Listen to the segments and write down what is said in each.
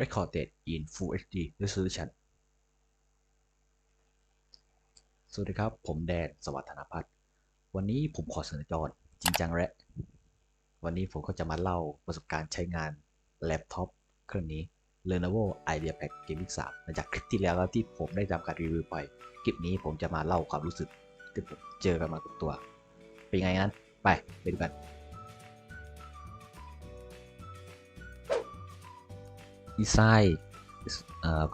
recorded in Full HD resolution สวัสดีครับ ผมแดน สวัสดิ์ธนพัฒน์วันนี้ผมขอเสนอจอจริงจังและ วันนี้ผมก็จะมาเล่าประสบการณ์ใช้งานแล็ปท็อปเครื่องนี้ Lenovo IdeaPad Gaming 3มาจากคลิปที่แล้วที่ผมได้ทำการรีวิวไป คลิปนี้ผมจะมาเล่าความรู้สึกที่ผมเจอกันมากับตัว เป็นไงงั้น ไปไปดูกัน ดีไซน์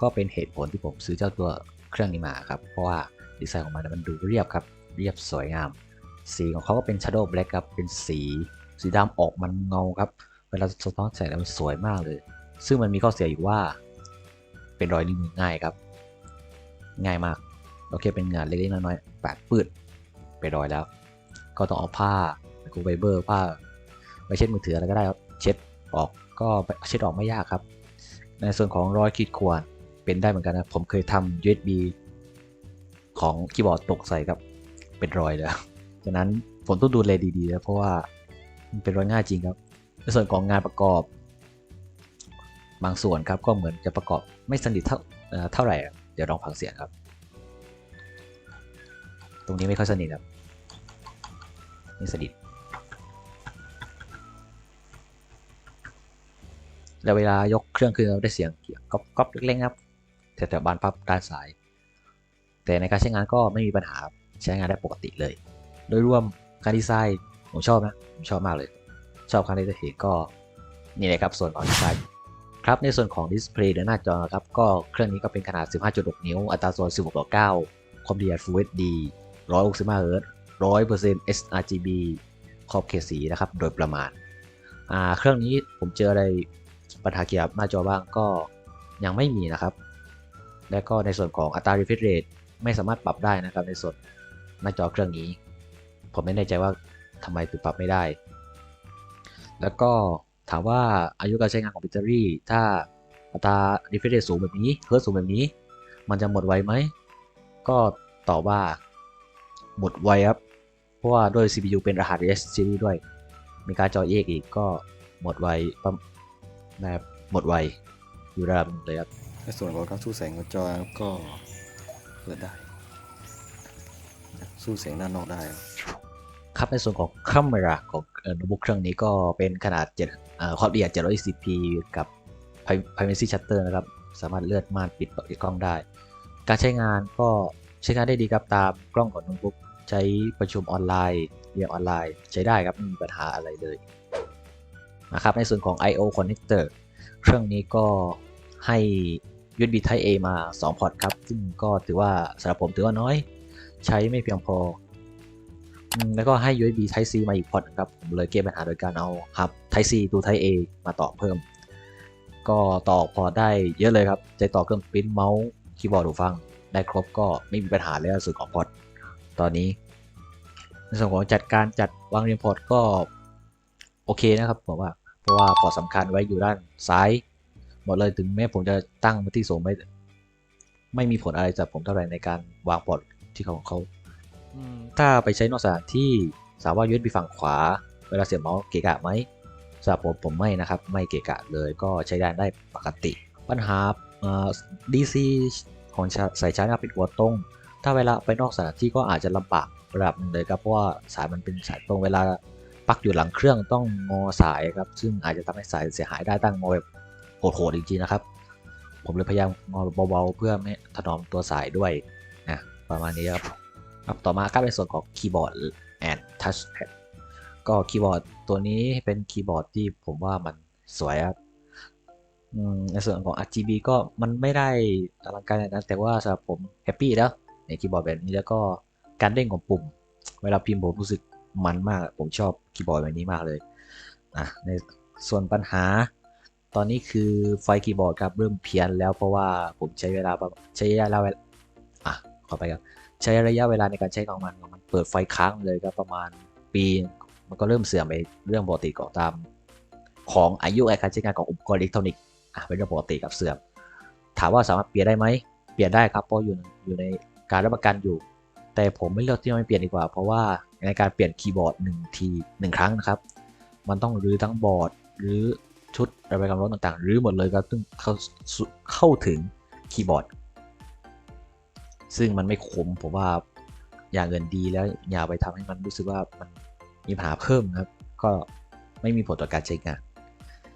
ก็เป็นเหตุผลที่ผมซื้อเจ้าตัวเครื่องนี้มาครับ เพราะว่าดีไซน์ของมันมันดูเรียบครับ เรียบสวยงาม สีของเขาก็เป็น Shadow Black ครับ เป็นสีสีดำออกมันเงาครับ เวลาสะท้อนแสงแล้วมันสวยมากเลย ซึ่งมันมีข้อเสียอยู่ว่า เป็นรอยนิ้วมือง่ายครับ ง่ายมาก โอเค เป็นงานเล็กๆน้อยๆแปดปืดไปรอยแล้ว ก็ต้องเอาผ้าไมโครไฟเบอร์ผ้าไปเช็ดมือถืออะไรก็ได้ครับ เช็ดออกก็เช็ดออกไม่ยากครับ ในส่วนของรอยขีดข่วนเป็นได้เหมือนกันนะผมเคยทำ USB ของคีย์บอร์ดตกใส่กับเป็นรอยเลยฉะนั้นผมต้องดูแลดีๆนะเพราะว่ามันเป็นรอยง่ายจริงครับ ในส่วนของงานประกอบ บางส่วนครับก็เหมือนจะประกอบไม่สนิทเท่าเท่าไหร่ เดี๋ยวลองฟังเสียงครับ ตรงนี้ไม่ค่อยสนิทครับไม่สนิท แล้วเวลายกเครื่องขึ้นเราได้เสียงก๊อบก๊อบเล็กๆครับแถวๆบานพับด้านซ้าย แต่ในการใช้งานก็ไม่มีปัญหาใช้งานได้ปกติเลย โดยรวมการดีไซน์ผมชอบนะผมชอบมากเลย ชอบครั้งที่ได้เห็นก็นี่เลยครับส่วนของดีไซน์ครับในส่วนของดิสเพลย์หรือหน้าจอครับก็เครื่องนี้ก็เป็นขนาด 15.6 นิ้ว อัตราส่วน 16ต่อ9ความละเอียด Full HD 165 Hz 100% sRGB ขอบเขตสีนะครับ โดยประมาณ อ่า เครื่องนี้ผมเจออะไร ปัญหาเกี่ยวกับหน้าจอบ้างก็ยังไม่มีนะครับ และก็ในส่วนของอัตรา refresh rate ไม่สามารถปรับได้นะครับ ในส่วนหน้าจอเครื่องนี้ ผมไม่แน่ใจว่าทำไมถึงปรับไม่ได้ แล้วก็ถามว่าอายุการใช้งานของแบตเตอรี่ ถ้าอัตรา refresh rate สูงแบบนี้เฮิร์ตสูงแบบนี้ มันจะหมดไวไหม ก็ตอบว่าหมดไวครับ เพราะว่าด้วย CPU เป็นรหัส S series ด้วย มีการจอ EX อีกก็หมดไวประ นะครับหมดไวอยู่ระดับหนึ่งเลยครับในส่วนของการสู้แสงของจอก็เปิดได้ สู้แสงด้านนอกได้ ครับในส่วนของกล้องราของเอ่อโน้ตบุ๊กเครื่องนี้ก็เป็นขนาด7เอ่อความละเอียด 720p กับ Pri- privacy shutter นะครับ สามารถเลื่อนม่านปิดปิดกล้องได้ การใช้งานก็ใช้งานได้ดีครับตามกล้องของโน้ตบุ๊กใช้ประชุมออนไลน์เรียนออนไลน์ใช้ได้ครับไม่มีปัญหาอะไรเลย นะครับในส่วนของ I/O connector เครื่องนี้ก็ให้ USB Type A มา 2 พอร์ตครับ ซึ่งก็ถือว่าสำหรับผมถือว่าน้อย ใช้ไม่เพียงพอ แล้วก็ให้ USB Type C มาอีกพอร์ตครับ ผมเลยแก้ปัญหาโดยการเอาครับ Type C ตัว Type A มาต่อเพิ่ม ก็ต่อพอร์ตได้เยอะเลยครับจะต่อเครื่องปริ้นเมาส์คีย์บอร์ดหูฟัง ได้ครบก็ไม่มีปัญหาเลยส่วนของพอร์ตตอนนี้ในส่วนของจัดการจัดวางเรียงพอร์ตก็โอเคนะครับผมว่า เพราะว่าพอร์ตสำคัญไว้อยู่ด้านซ้าย หมดเลยถึงแม้ผมจะตั้งมาที่สูงไม่ไม่มีผลอะไรจากผมเท่าไหร่ในการวางพอร์ตที่ของเขาถ้าไปใช้นอกสถานที่สามารถ USB ฝั่งขวา เวลาเสียบเมาส์เกะกะไหมสำหรับผมผมไม่นะครับ ไม่เกะกะเลยก็ใช้ได้ได้ปกติ ปัญหาเอ่อ DC ของสายชาร์จเป็นหัวตรง ถ้าเวลาไปนอกสถานที่ก็อาจจะลำบากระดับนึงเลยครับเพราะว่าสายมันเป็นสายตรงเวลา ปลักอยู่หลังเครื่องต้องงอสายครับ ซึ่งอาจจะทำให้สายเสียหายได้ตั้งงอแบบโหดๆจริงๆนะครับ ผมเลยพยายามงอเบาๆเพื่อไม่ถนอมตัวสายด้วยนะประมาณนี้ครับครับต่อมาครับในส่วนของคีย์บอร์ด and touchpad ก็คีย์บอร์ดตัวนี้เป็นคีย์บอร์ดที่ผมว่ามันสวยครับในส่วนของ RGB ก็มันไม่ได้อลังการนาดนั้นแต่ว่าสำหรับผมแฮปปี้แล้วในคีย์บอร์ดแบบนี้แล้วก็การเด้งของปุ่ม เวลาพิมพ์ผมรู้สึก มันมาก ผมชอบคีย์บอร์ดแบบนี้มากเลยอะในส่วนปัญหา ตอนนี้คือไฟคีย์บอร์ดครับเริ่มเพี้ยนแล้วเพราะว่าผมใช้เวลาใช้ระยะเวลาอะขอไปครับใช้ระยะเวลาในการใช้ของมันมันเปิดไฟค้างเลยครับประมาณปีมันก็เริ่มเสื่อมไปเรื่องปกติก่อตามของอายุการใช้งานของอุปกรณ์อิเล็กทรอนิกส์อะเป็นเรื่องปกติกับเสื่อม ถามว่าสามารถเปลี่ยนได้ไหมเปลี่ยนได้ครับเพราะอยู่อยู่ในการรับประกันอยู่ แต่ผมไม่เลือกที่จะไม่เปลี่ยนดีกว่า เพราะว่า ในการเปลี่ยนคีย์บอร์ด1ที1ครั้งนะครับ มันต้องรื้อทั้งบอร์ดหรือชุดระบายความร้อนต่างๆรื้อหมดเลยครับซึ่งเข้าเข้าถึงคีย์บอร์ด ซึ่งมันไม่คุ้มผมว่าอย่างเงินดีแล้วอย่าไปทำให้มันรู้สึกว่ามันมีปัญหาเพิ่มนะครับ ก็ไม่มีผลต่อการใช้งาน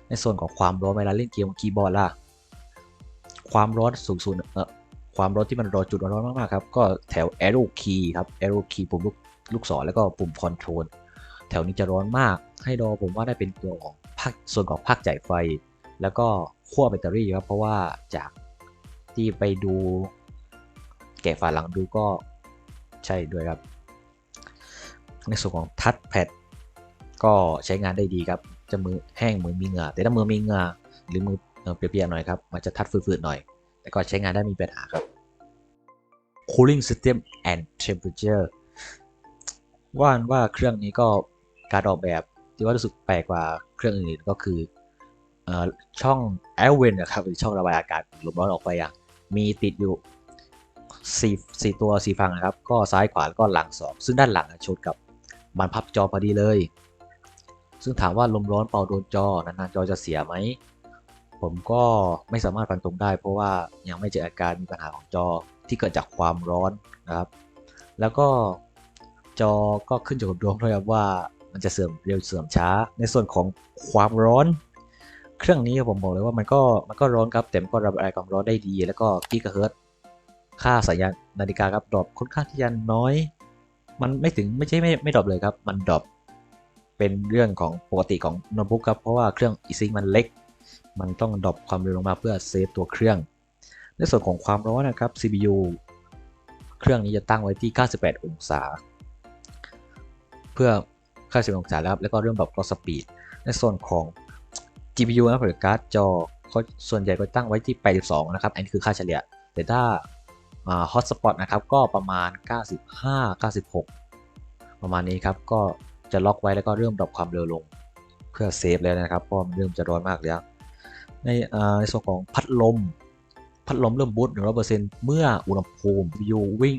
ในส่วนของความร้อนเวลาเล่นเกมคีย์บอร์ดล่ะ ความร้อนสูงสุดเออความร้อนที่มันรอจุดร้อนมากๆครับ ก็แถว arrow key ครับ arrow key ปุ่มลูก ลูกศรแล้วก็ปุ่ม control แถวนี้จะร้อนมาก ให้รอผมว่าได้เป็นตัวของภาคส่วนของภาคจ่ายไฟ แล้วก็ขั้วแบตเตอรี่ครับเพราะว่าจากที่ไปดูแกะฝาหลังดูก็ใช่ด้วยครับ ในส่วนของทัชแพดก็ใช้งานได้ดีครับจะมือแห้งมือมีเหงื่อแต่ถ้ามือมีเหงื่อหรือมือเปียกๆหน่อยครับมันจะทัดฝืดๆหน่อย แต่ก็ใช้งานได้มีปัญหาครับ cooling system and temperature ว่านว่าเครื่องนี้ก็การออกแบบที่ว่ารู้สึกแปลกกว่าเครื่องอื่นก็คืออช่อง air vent นะครับหรือช่องระบายอากาศลมร้อนออกไปอะมีติดอยู่สี่สี่ตัวสี่ฝั่งนะครับ ก็ซ้ายขวาแล้วก็หลังสองซึ่งด้านหลังชนกับบานพับจอพอดีเลย ซึ่งถามว่าลมร้อนเป่าโดนจอนานๆจอจะเสียไหมผมก็ไม่สามารถฟันตรงได้ เพราะว่ายังไม่เจออาการมีปัญหาของจอที่เกิดจากความร้อนนะครับ แล้วก็ จอก็ขึ้นอยู่กับดวงด้วยครับว่ามันจะเสื่อมเร็วเสื่อมช้า ในส่วนของความร้อน เครื่องนี้ผมบอกเลยว่ามันก็มันก็ร้อนครับแต่มันก็ระบายความร้อนได้ดี แล้วก็กิกะเฮิร์ตค่าสัญญาณนาฬิกาครับดรอปค่อนข้างที่จะน้อย มันไม่ถึงไม่ใช่ไม่ไม่ดรอปเลยครับ มันดรอปเป็นเรื่องของปกติของโน้ตบุ๊กครับเพราะว่าเครื่อง eSync มันเล็ก มันต้องดรอปความเร็วลงมาเพื่อเซฟตัวเครื่อง ในส่วนของความร้อนนะครับ CPU เครื่องนี้จะตั้งไว้ที่ 98 องศา เพื่อค่าสิบองศาแล้วครับแล้วก็เรื่องแบบ clock speed ในส่วนของ GPU นะครับหรือการ์ดจอเขาส่วนใหญ่ก็ตั้งไว้ที่ 82 นะครับ อันนี้คือค่าเฉลี่ย แต่ถ้า hotspot นะครับ ก็ประมาณ 95 96 ประมาณนี้ครับ ก็จะล็อกไว้แล้วก็เริ่มดรอปความเร็วลง เพื่อเซฟแล้วนะครับ เพราะมันเริ่มจะร้อนมากแล้ว ในในส่วนของพัดลม พัดลมเริ่มบูต100%เมื่ออุณหภูมิ CPU วิ่ง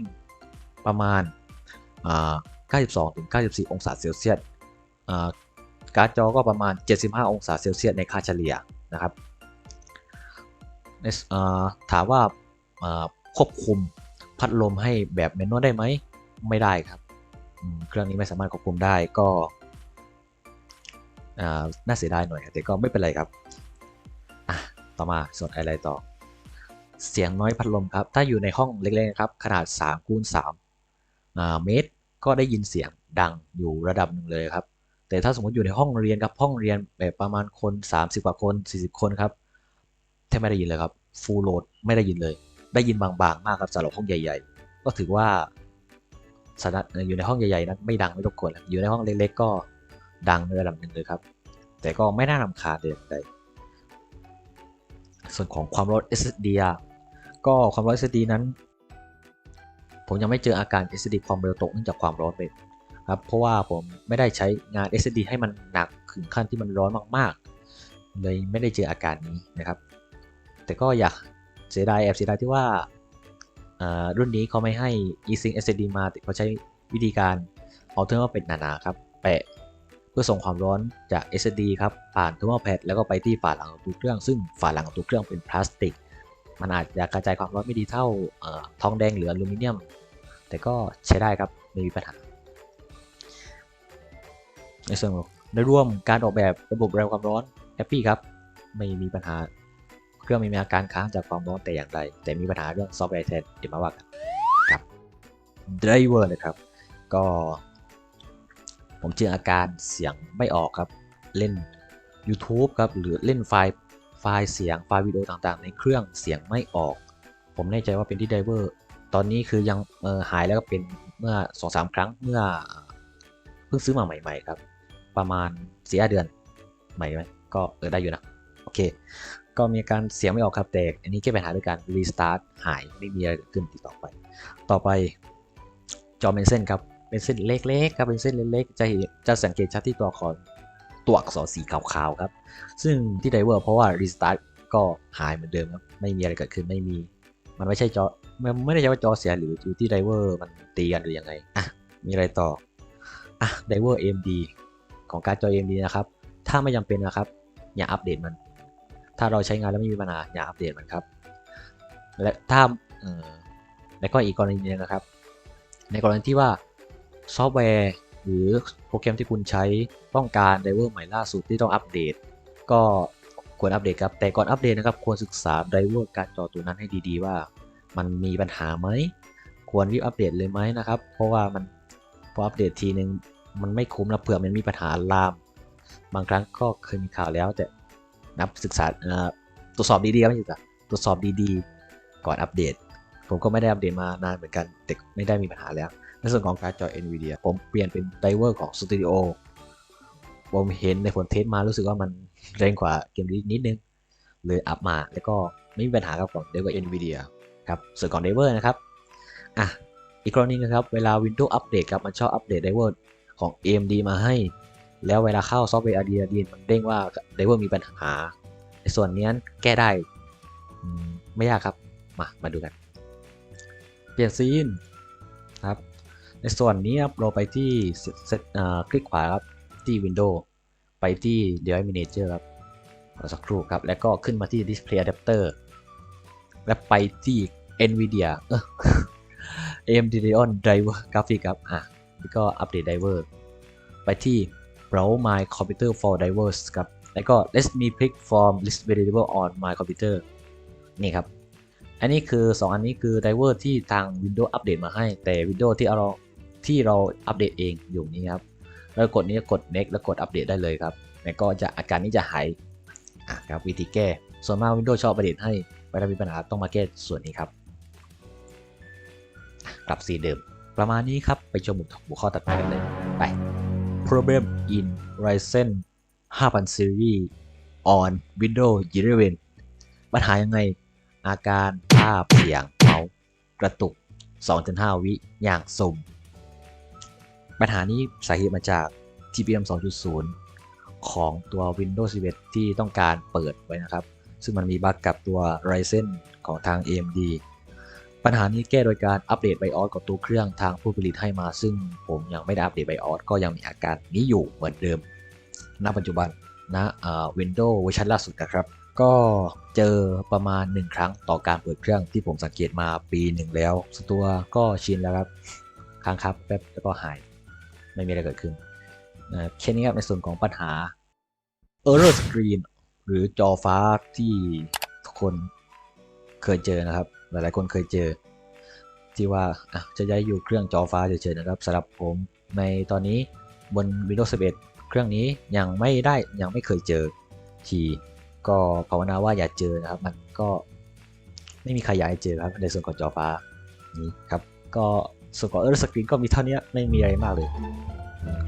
ประมาณ 92ถึง94 องศาเซลเซียสการ์ดจอก็ประมาณ 75 องศาเซลเซียสในค่าเฉลี่ยนะครับถามว่าควบคุมพัดลมให้แบบแมนนวลได้ไหมไม่ได้ครับ เครื่องนี้ไม่สามารถควบคุมได้ก็น่าเสียดายหน่อยแต่ก็ไม่เป็นไรครับต่อมาส่วนอะไรต่อ เสียงน้อยพัดลมครับ ถ้าอยู่ในห้องเล็กๆครับ ขนาด3คูณ3เมตร ก็ได้ยินเสียงดังอยู่ระดับหนึ่งเลยครับ แต่ถ้าสมมติอยู่ในห้องเรียนครับห้องเรียนแบบประมาณคน 30 กว่าคน 40 คนครับแทบไม่ได้ยินเลยครับฟูลโหลดไม่ได้ยินเลย ได้ยินบางๆ มากครับสำหรับห้องใหญ่ ๆ ก็ถือว่าสถานอยู่ในห้องใหญ่ๆนั้นไม่ดังไม่รบกวนอยู่ในห้องเล็กๆ ก็ดังในระดับหนึ่งเลยครับ แต่ก็ไม่น่ารำคาญเด็ดใดส่วนของความร้อน SSD ก็ความร้อน SSD นั้น ผมยังไม่เจออาการ SSD ความเร็วตกเนื่องจากความร้อนเป็นครับเพราะว่าผมไม่ได้ใช้งาน SSD ให้มันหนักถึงขั้นที่มันร้อนมากๆ เลยไม่ได้เจออาการนี้นะครับ แต่ก็อยากเสียดายแอบเสียดายที่ว่ารุ่นนี้เขาไม่ให้ eSync SSD มาแต่เขาใช้วิธีการเอาเทอร์มาเป็นหนาๆครับแปะเพื่อส่งความร้อนจาก SSD ครับผ่าน thermal pad แล้วก็ไปที่ฝาหลังของตัวเครื่อง ซึ่งฝาหลังของตัวเครื่องเป็นพลาสติก มันอาจจะกระจายความร้อนไม่ดีเท่าทองแดงหรืออลูมิเนียม แต่ก็ใช้ได้ครับไม่มีปัญหา ในส่วนในร่วมการออกแบบระบบระบายความร้อนแฮปปี้ครับ ไม่มีปัญหา เครื่องไม่มีอาการค้างจากความร้อนแต่อย่างใด แต่มีปัญหาเรื่องซอฟต์แวร์แทนเดี๋ยวมาว่ากันครับไดรเวอร์เลยครับ ก็ ผมเจออาการเสียงไม่ออกครับ เล่น YouTube ครับ หรือเล่นไฟล์ ไฟล์เสียงไฟล์วิดีโอต่างๆ ในเครื่องเสียงไม่ออก ผมแน่ใจว่าเป็นที่ไดเวอร์ตอนนี้คือยังหายแล้วก็เป็นเมื่อ 2-3 ครั้งเมื่อเพิ่งซื้อมาใหม่ ๆ ครับ ประมาณเสี่เดือนใหม่ไหมก็เออได้อยู่นะ โอเค ก็มีการเสียงไม่ออกครับแต่อันนี้แก้ปัญหาด้วยการรีสตาร์ทหายไม่มีอะไรเกิดขึ้นติดต่อไป ต่อไปจอเป็นเส้นครับเป็นเส้นเล็กๆครับเป็นเส้นเล็กๆจะจะสังเกตชัดที่ตัวอักษร ตัวอักษรสีขาวๆครับ ซึ่งที่ไดเวอร์เพราะว่ารีสตาร์ทก็หายเหมือนเดิมครับ ไม่มีอะไรเกิดขึ้นไม่มี มันไม่ใช่จอมันไม่ได้ใช่ว่าจอเสียหรืออยู่ที่ไดเวอร์มันตีกันหรือยังไง อะ มีอะไรต่อ อะไดเวอร์ AMD ของการ์ดจอ AMD นะครับ ถ้าไม่จำเป็นนะครับ อย่าอัปเดตมัน ถ้าเราใช้งานแล้วไม่มีปัญหาอย่าอัปเดตมันครับ และถ้าเอ่อแล้วก็อีกกรณีนึงนะครับ ในกรณีที่ว่าซอฟต์แวร์ หรือโปรแกรมที่คุณใช้ต้องการไดเวอร์ใหม่ล่าสุดที่ต้องอัปเดต ก็ควรอัปเดตครับ แต่ก่อนอัปเดตนะครับ ควรศึกษาไดเวอร์การจอตัวนั้นให้ดีๆว่า มันมีปัญหาไหม ควรรีบอัปเดตเลยไหมนะครับ เพราะว่ามันพออัปเดตทีนึงมันไม่คุ้มนะเผื่อมันมีปัญหาลาม บางครั้งก็เคยมีข่าวแล้วแต่นับศึกษาตรวจสอบดีๆครับไม่ใช่ตรวจสอบดีๆ ก่อนอัปเดต ผมก็ไม่ได้อัปเดตมานานเหมือนกันแต่ไม่ได้มีปัญหาแล้ว ในส่วนของการ์ดจอ NVIDIA ผมเปลี่ยนเป็นไดเวอร์ของ Studio ผมเห็นในผลเทสมารู้สึกว่ามันแรงกว่าเกมนี้นิดนึง เลยอัพมาแล้วก็ไม่มีปัญหากับของไดเวอร์ NVIDIA ครับส่วนของไดเวอร์นะครับอะอีกกรณีนึงนะครับ เวลา Windows อัปเดตครับมันชอบอัปเดตไดเวอร์ของ AMD มาให้ แล้วเวลาเข้าซอฟต์แวร์ RDNA มันเด้งว่าไดเวอร์มีปัญหา ในส่วนนี้แก้ได้ไม่ยากครับ มา มาดูกัน เปลี่ยนซีนครับ ในส่วนนี้ครับเราไปที่เซตคลิกขวาครับที่ Windows ไปที่ Device Manager ครับรอสักครู่ครับ แล้วก็ขึ้นมาที่ Display Adapter และไปที่ NVIDIA เออ AMD Radeon Driver Graphic ครับ อะแล้วก็อัปเดต Driver ไปที่ Browse My Computer for Drivers ครับ แล้วก็ Let me pick from list variable on my computer นี่ครับ อันนี้คือ 2 อันนี้คือ driver ที่ทาง Windows อัปเดตมาให้ แต่ Windows ที่เรา ที่เราอัปเดตเองอยู่นี้ครับแล้วกดนี้กด next แล้วกดอัปเดตได้เลยครับแล้วก็จะอาการนี้จะหายครับวิธีแก้ ส่วนมาก Windows ชอบอัปเดตให้เวลามีปัญหาต้องมาแก้ส่วนนี้ครับกลับสีเดิม ประมาณนี้ครับไปชมหัวข้อตัดไปกันเลยไป problem in Ryzen 5000 series on Windows 11ปัญหายังไง อาการภาพเสียงเมาส์กระตุก 2-5 วิอย่างสม ปัญหานี้สาเหตุมาจาก TPM 2.0 ของตัว Windows 11 ที่ต้องการเปิดไว้นะครับ ซึ่งมันมีบั๊กกับตัว Ryzen ของทาง AMD ปัญหานี้แก้โดยการอัปเดต BIOS กับตัวเครื่องทางผู้ผลิตให้มา ซึ่งผมยังไม่ได้อัปเดต BIOS ก็ยังมีอาการนี้อยู่เหมือนเดิม ณ ปัจจุบันนะ Windows เวอร์ชันล่าสุดนะครับ ก็เจอประมาณ 1 ครั้งต่อการเปิดเครื่องที่ผมสังเกตมาปีหนึ่งแล้ว ตัวก็ชินแล้วครับ ค้างครับแป๊บแล้วก็หาย ไม่มีอะไรเกิดขึ้นนะแค่นี้ครับในส่วนของปัญหา Error Screen หรือจอฟ้าที่ทุกคนเคยเจอนะครับ หลายๆคนเคยเจอ ที่ว่าจะย้ายอยู่เครื่องจอฟ้าเฉยๆนะครับสำหรับผมในตอนนี้บน Windows 11 เครื่องนี้ยังไม่ได้ยังไม่เคยเจอทีก็ภาวนาว่าอย่าเจอนะครับ มันก็ไม่มีใครอยากให้เจอครับในส่วนของจอฟ้านี้ครับ ก็ ส่วนของ Error Screen ก็มีเท่านี้ไม่มีอะไรมากเลย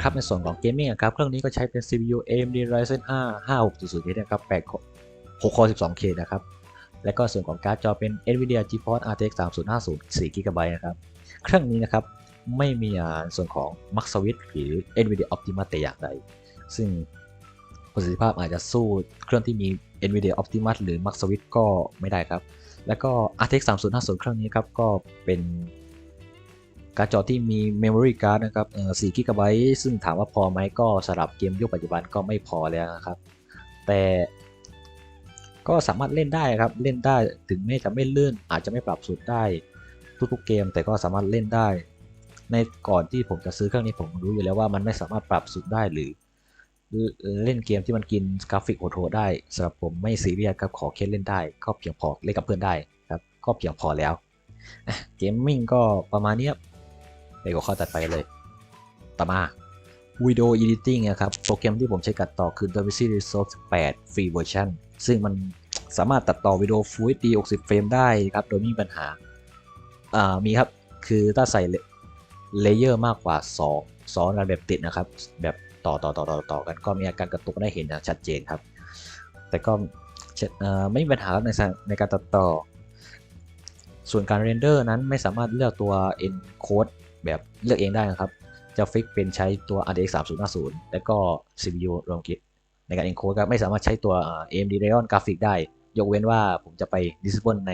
ครับในส่วนของเกมมิ่งครับ เครื่องนี้ก็ใช้เป็น CPU AMD Ryzen 5 5600K นะครับ8 6 core 12K นะครับ และก็ส่วนของการ์ดจอเป็น Nvidia GeForce RTX 3050 4 GB นะครับ เครื่องนี้นะครับไม่มีส่วนของ Max Switch หรือ Nvidia Optimus แต่อย่างใด ซึ่งประสิทธิภาพอาจจะสู้เครื่องที่มี Nvidia Optimus หรือ Max Switch ก็ไม่ได้ครับ แล้วก็ RTX 3050 เครื่องนี้ครับก็เป็น การ์ดจอที่มี Memory Card นะครับเอ่อ4 GB ซึ่งถามว่าพอไหมก็สำหรับเกมยุคปัจจุบันก็ไม่พอแล้วนะครับ แต่ก็สามารถเล่นได้ครับ เล่นได้ถึงแม้จะไม่เลื่อนอาจจะไม่ปรับสุดได้ทุกๆเกม แต่ก็สามารถเล่นได้ ในก่อนที่ผมจะซื้อเครื่องนี้ผมรู้อยู่แล้วว่ามันไม่สามารถปรับสุดได้หรือเล่นเกมที่มันกินกราฟิกโหดๆได้สำหรับผมไม่ซีเรียสครับขอแค่เล่นได้ก็เพียงพอเล่นกับเพื่อนได้ครับก็เพียงพอแล้วเกมมิ่งก็ประมาณนี้ ไปกับข้อตัดไปเลย ต่อมาวิดีโอ Editing นะครับ โปรแกรมที่ผมใช้ตัดต่อคือ DaVinci Resolve 8 Free Version ซึ่งมันสามารถตัดต่อวิดีโอ Full HD 60 เฟรมได้ครับ โดยไม่มีปัญหา อ่า มีครับ คือถ้าใส่เลเยอร์มากกว่า 2 ซ้อนกันแบบติดนะครับ แบบต่อต่อต่อต่อต่อกันก็มีอาการกระตุกได้เห็นอย่างชัดเจนครับ แต่ก็ไม่มีปัญหาในในการตัดต่อ ส่วนการเรนเดอร์นั้นไม่สามารถเลือกตัว encode แบบเลือกเองได้นะครับ จะฟิกเป็นใช้ตัว RTX 3050 แล้วก็ CPU รวมกิจในการ encode ครับไม่สามารถใช้ตัว AMD Radeon Graphic ได้ ยกเว้นว่าผมจะไป disable ใน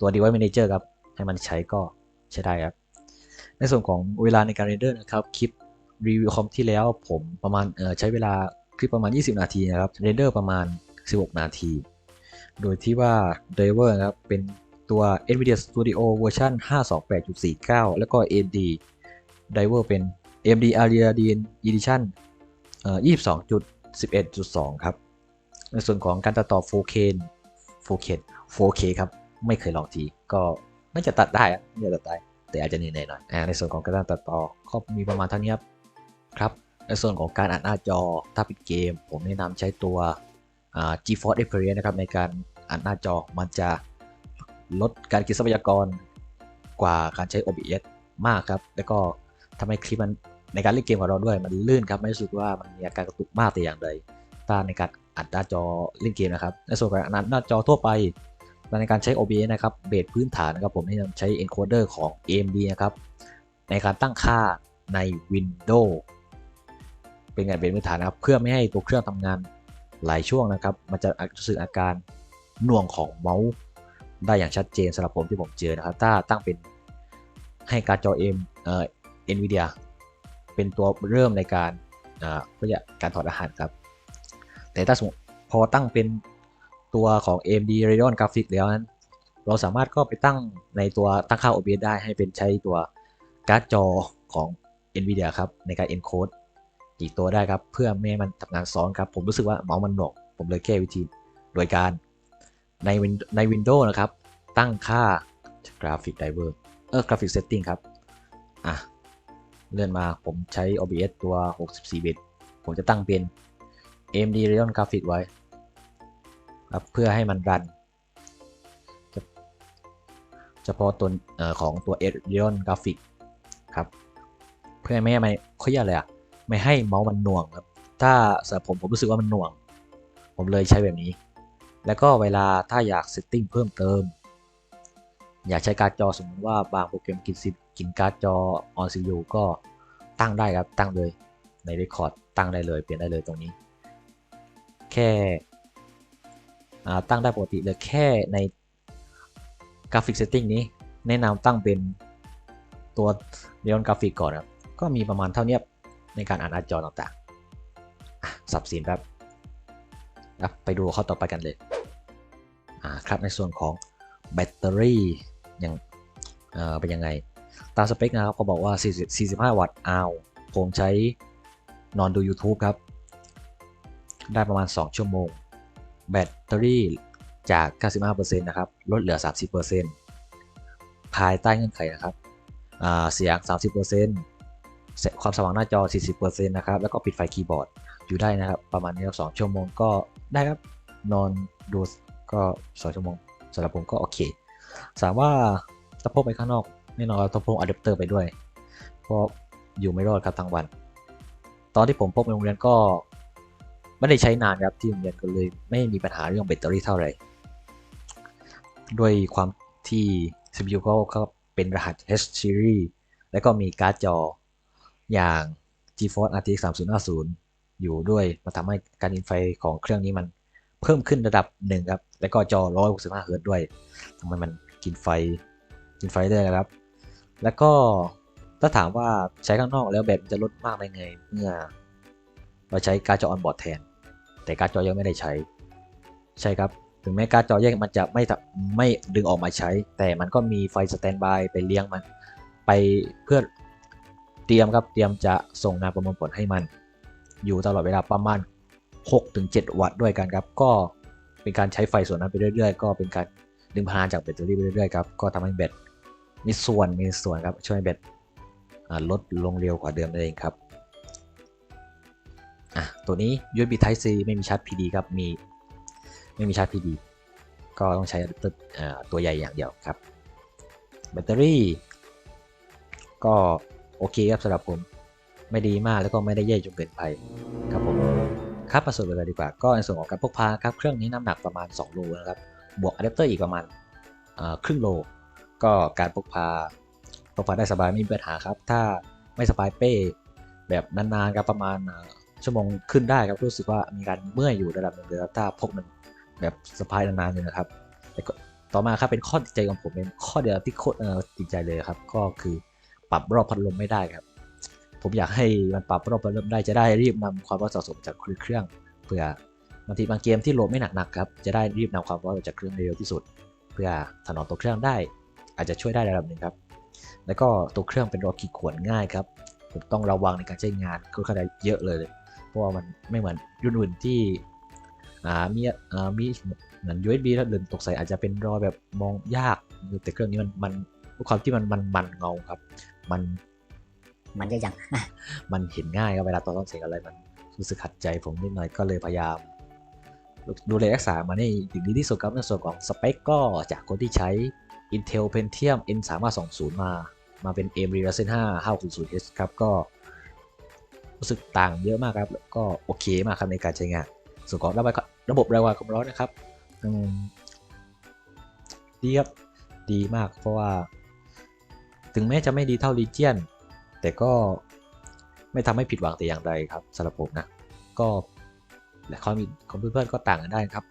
ตัว Device Manager ครับ ให้มันใช้ก็ใช้ได้ครับ ในส่วนของเวลาในการเรนเดอร์นะครับ คลิปรีวิวคอมที่แล้วผมประมาณใช้เวลาคลิปประมาณ 20 นาทีนะครับ เรนเดอร์ประมาณ 16 นาที โดยที่ว่าไดเวอร์นะครับเป็น ตัว NVIDIA Studio เวอร์ชัน528.49 แล้วก็ AMD Driver เป็น AMD Radeon Edition เอ่อ22.11.2 ครับ ในส่วนของการตัดต่อ 4K 4K 4K ครับ ไม่เคยลองที ก็น่าจะตัดได้อะน่าจะตัดได้ แต่อาจจะเหนื่อยหน่อยในส่วนของการตัดต่อก็มีประมาณเท่านี้ครับครับ ในส่วนของการอัดหน้าจอ ถ้าเป็นเกม ผมแนะนำใช้ตัว GeForce Experience นะครับในการอัดหน้าจอมันจะ ลดการกินทรัพยากรกว่าการใช้ OBS มากครับ แล้วก็ทำให้คลิปมันในการเล่นเกมของเราด้วยมันลื่นครับ ไม่รู้สึกว่ามันมีอาการกระตุกมากแต่อย่างใดถ้าในการอัดหน้าจอเล่นเกมนะครับ ในส่วนของหน้าจอทั่วไปในการใช้ OBS นะครับ เบสพื้นฐานนะครับผมแนะนำใช้ encoder ของ AMD นะครับ ในการตั้งค่าใน Windows เป็นการเบสพื้นฐานนะครับ เพื่อไม่ให้ตัวเครื่องทำงานหลายช่วงนะครับ มันจะรู้สึกอาการหน่วงของเมาส์ ได้อย่างชัดเจนสำหรับผมที่ผมเจอนะครับ ถ้าตั้งเป็นให้การจอ M เอ่อ NVIDIA เป็นตัวเริ่มในการอ่าเพื่อการถอดรหัสครับ แต่ถ้าสมพอตั้งเป็นตัวของ AMD Radeon Graphics แล้วนั้น เราสามารถก็ไปตั้งในตัวตั้งค่า OBS ได้ให้เป็นใช้ตัวการ์ดจอของ NVIDIA ครับ ในการ encode อีกตัวได้ครับ เพื่อไม่ให้มันทำงานซ้อนครับ ผมรู้สึกว่าเมาส์มันหนวงผมเลยแก้วิธีโดยการ ในใน Windows นะครับ ตั้งค่า Graphic Driver เออ Graphic Setting ครับ อะ เลื่อนมาผมใช้ OBS ตัว 64 บิต ผมจะตั้งเป็น AMD Radeon Graphics ไว้ ครับ เพื่อให้มันรัน เฉพาะตัวเอ่อของตัว Radeon Graphics ครับ เพื่อไม่ให้มันเขาเรียกอะไรอะไม่ให้เมาส์มันหน่วงครับ ถ้าสำหรับผมผมรู้สึกว่ามันหน่วง ผมเลยใช้แบบนี้ แล้วก็เวลาถ้าอยากเซตติ้งเพิ่มเติม อยากใช้การ์ดจอสมมติว่าบางโปรแกรมกินซิกินการ์ดจอ on CPU ก็ตั้งได้ครับตั้งเลยใน Record ตั้งได้เลยเปลี่ยนได้เลยตรงนี้ แค่ตั้งได้ปกติเลยแค่ในกราฟิกเซตติ้งนี้แนะนำตั้งเป็นตัว Radeon Graphic ก่อนครับ ก็มีประมาณเท่านี้ในการอ่านหน้าจอต่างๆสับสีแบบไปดูข้อต่อไปกันเลย ครับในส่วนของแบตเตอรี่อย่างเป็นยังไง ตามสเปคนะครับเขาบอกว่า 40 45 วัตต์อาวผมใช้นอนดู YouTube ครับ ได้ประมาณ 2 ชั่วโมง แบตเตอรี่จาก 95%นะครับ ลดเหลือ 30%ภายใต้เงื่อนไขนะครับเสียง 30%เสความสว่างหน้าจอ 40%นะครับ แล้วก็ปิดไฟคีย์บอร์ดอยู่ได้นะครับ ประมาณนี้ครับ2ชั่วโมงก็ได้ครับ นอนดู ก็2ชั่วโมงสำหรับผมก็โอเคถามว่าถ้าพกไปข้างนอกแน่นอนเราต้องพกอะแดปเตอร์ไปด้วยเพราะอยู่ไม่รอดครับทั้งวัน ตอนที่ผมพกไปโรงเรียนก็ไม่ได้ใช้นานครับที่โรงเรียนก็เลย ไม่มีปัญหาเรื่องแบตเตอรี่เท่าไหร่ด้วยความที่ CPU เขาเขาเป็นรหัส H series แล้วก็มีการ์ดจออย่าง GeForce RTX 3050 อยู่ด้วยมาทำให้การยินไฟของเครื่องนี้มันเพิ่มขึ้นระดับหนึ่งครับ แล้วก็จอ 165 Hz ด้วยทำให้มันกินไฟกินไฟได้นะครับ แล้วก็ถ้าถามว่าใช้ข้างนอกแล้วแบตจะลดมากได้ไงเมื่อ เราใช้การ์ดจอออนบอร์ดแทน แต่การ์ดจอยังไม่ได้ใช้ ใช่ครับถึงแม้การ์ดจอแยกมันจะไม่ไม่ดึงออกมาใช้ แต่มันก็มีไฟสแตนบายไปเลี้ยงมัน ไปเพื่อเตรียมครับเตรียมจะส่งงานประมวลผลให้มัน อยู่ตลอดเวลาประมาณ 6-7 วัตต์ด้วยกันครับ ก็ เป็นการใช้ไฟส่วนนั้นไปเรื่อยๆ ก็เป็นการดึงพลังจากแบตเตอรี่ไปเรื่อยๆครับก็ทำให้แบตมีส่วนมีส่วนครับช่วยให้แบตลดลงเร็วกว่าเดิมนั่นเองครับอะตัวนี้ USB Type C ไม่มีชาร์จ PD ครับมีไม่มีชาร์จ PD ก็ต้องใช้อะแดปเตอร์ตัวใหญ่อย่างเดียวครับ แบตเตอรี่ ก็โอเคครับสำหรับผมไม่ดีมากแล้วก็ไม่ได้แย่จนเกินไปครับผม ครับมาสู่เลยดีกว่าก็ในส่วนของการพกพาครับเครื่องนี้น้ำหนักประมาณ2โลนะครับบวกอะแดปเตอร์อีกประมาณครึ่งโล ก็การพกพาพกพาได้สบายไม่มีปัญหาครับ ถ้าไม่สบายเป้แบบนานๆครับประมาณชั่วโมงขึ้นได้ครับรู้สึกว่ามีการเมื่อยอยู่ระดับหนึ่งเลยครับถ้าพกมันแบบสะพายนานๆเลยนะครับแต่ต่อมาครับเป็นข้อติดใจของผมเป็นข้อเดียวที่โคตรเอ่อติดใจเลยครับ ก็คือปรับรอบพัดลมไม่ได้ครับ ผมอยากให้มันปรับรอบเริ่มได้จะได้รีบนำความร้อนสะสมจากเครื่องเพื่อบางทีบางเกมที่โหลดไม่หนักๆครับจะได้รีบนำความร้อนออกจากเครื่องเร็วที่สุด เพื่อถนอมตัวเครื่องได้ อาจจะช่วยได้ระดับหนึ่งครับแล้วก็ตัวเครื่องเป็นรถขีดข่วนง่ายครับผมต้องระวังในการใช้งานค่อนข้างเยอะเลย เพราะว่ามันไม่เหมือนรุ่นอื่นที่อ่ามีอ่ามีเหมือน USB แล้วเดินตกใส่อาจจะเป็นรอยแบบมองยากแต่เครื่องนี้มันมันความที่มันมันมันเงาครับ มัน มันจะยัง มันเห็นง่ายครับเวลาตอนต้องเสียงอะไรมันรู้สึกขัดใจผมนิดหน่อยก็เลยพยายาม ดูแลรักษามาในถึงดีที่สุดครับในส่วนของสเปคก็จากคนที่ใช้ Intel Pentium N 3 5 2 0 มา มาเป็น AMD Ryzen 5 560H ครับก็รู้สึกต่างเยอะมากครับแล้วก็โอเคมากครับในการใช้งาน ส่วนของระบบระบบระบายความร้อนนะครับดีครับ ดีมากเพราะว่า ถึงแม้จะไม่ดีเท่า Legion แต่ก็ไม่ทำให้ผิดหวังแต่อย่างใดครับสำหรับผมนะก็และความของเพื่อนๆก็ต่างกันได้ครับ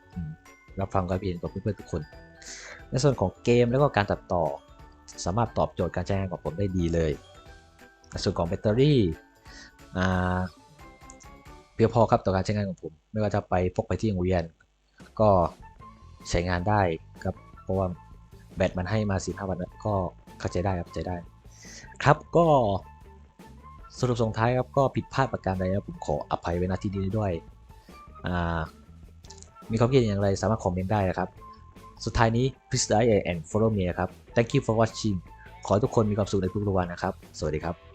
รับฟังความเห็นของเพื่อนๆทุกคน ในส่วนของเกมแล้วก็การตัดต่อ สามารถตอบโจทย์การใช้งานของผมได้ดีเลยในส่วนของแบตเตอรี่เพียงพอครับต่อการใช้งานของผม ไม่ว่าจะไปพกไปที่โรงเรียน ก็ใช้งานได้ครับเพราะว่าแบตมันให้มา4 5วันก็เข้าใจได้ครับเข้าใจได้ ครับก็ สรุปส่งท้ายครับก็ผิดพลาดประการใดนะผมขออภัยไว้ณที่นี้ด้วย มีความคิดอย่างไรสามารถคอมเมนต์ได้นะครับ สุดท้ายนี้ please like and follow me นะครับ thank you for watching ขอให้ทุกคนมีความสุขในทุกๆวันนะครับ สวัสดีครับ